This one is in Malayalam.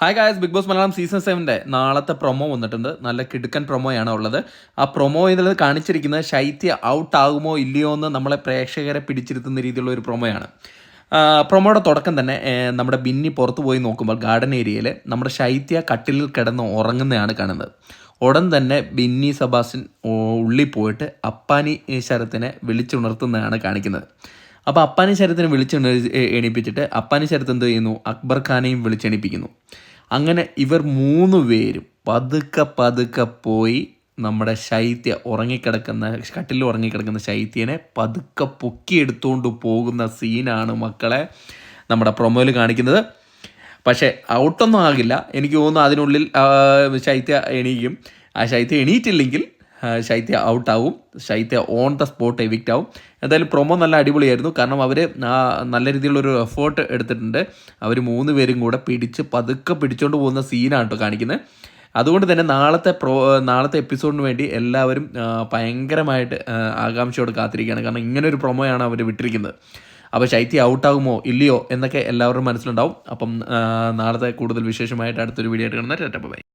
Hi guys Bigg Boss Malayalam season സെവന്റെ നാളത്തെ പ്രൊമോ വന്നിട്ടുണ്ട്. നല്ല കിടുക്കൻ പ്രൊമോയാണ് ഉള്ളത്. ആ പ്രൊമോ ഇതിൽ കാണിച്ചിരിക്കുന്നത് ശൈത്യ ഔട്ട് ആകുമോ ഇല്ലയോ എന്ന് നമ്മളെ പ്രേക്ഷകരെ പിടിച്ചിരുത്തുന്ന രീതിയിലുള്ള ഒരു പ്രൊമോയാണ് പ്രൊമോയുടെ തുടക്കം തന്നെ നമ്മുടെ ബിന്നി പുറത്ത് പോയി നോക്കുമ്പോൾ ഗാർഡൻ ഏരിയയിൽ നമ്മുടെ ശൈത്യ കട്ടിലിൽ കിടന്ന് ഉറങ്ങുന്നതാണ് കാണുന്നത്. ഉടൻ തന്നെ ബിന്നി സബാസിൻ ഉള്ളിൽ പോയിട്ട് അപ്പാനി ശരത്തിനെ വിളിച്ചുണർത്തുന്നതാണ് കാണിക്കുന്നത്. അപ്പോൾ അപ്പാനി ശരത്തിനെ വിളിച്ച് എണീപ്പിച്ചിട്ട് അപ്പാനി ശരത്ത് എന്ത് ചെയ്യുന്നു? അക്ബർ ഖാനെയും വിളിച്ചെണീപ്പിക്കുന്നു അങ്ങനെ ഇവർ മൂന്ന് പേരും പതുക്കെ പതുക്കെ പോയി നമ്മുടെ ശൈത്യ ഉറങ്ങിക്കിടക്കുന്ന കട്ടിലിൽ ഉറങ്ങിക്കിടക്കുന്ന ശൈത്യനെ പതുക്കെ പൊക്കിയെടുത്തുകൊണ്ട് പോകുന്ന സീനാണ് മക്കളെ നമ്മുടെ പ്രൊമോയിൽ കാണിക്കുന്നത്. പക്ഷേ ഔട്ടൊന്നും ആകില്ല. എനിക്ക് തോന്നുന്നു അതിനുള്ളിൽ ശൈത്യ എണീക്കും. ആ ശൈത്യ എണീറ്റില്ലെങ്കിൽ ശൈത്യ ഔട്ടാവും. ശൈത്യ ഓൺ ദ സ്പോട്ട് എവിക്റ്റ് ആവും. എന്തായാലും പ്രൊമോ നല്ല അടിപൊളിയായിരുന്നു. കാരണം അവർ നല്ല രീതിയിലുള്ളൊരു എഫേർട്ട് എടുത്തിട്ടുണ്ട്. അവർ മൂന്ന് പേരും കൂടെ പിടിച്ച് പതുക്കെ പിടിച്ചുകൊണ്ട് പോകുന്ന സീനാണ് കേട്ടോ കാണിക്കുന്നത് അതുകൊണ്ട് തന്നെ നാളത്തെ പ്രോ നാളത്തെ എപ്പിസോഡിന് വേണ്ടി എല്ലാവരും ഭയങ്കരമായിട്ട് ആകാംക്ഷയോട് കാത്തിരിക്കുകയാണ്. കാരണം ഇങ്ങനെ ഒരു പ്രൊമോയാണ് അവർ വിട്ടിരിക്കുന്നത്. അപ്പോൾ ശൈത്യ ഔട്ടാകുമോ ഇല്ലയോ എന്നൊക്കെ എല്ലാവരും മനസ്സിലുണ്ടാവും. അപ്പം നാളത്തെ കൂടുതൽ വിശേഷമായിട്ട് അടുത്തൊരു വീഡിയോ ആയിട്ട് കാണുന്ന ബൈ.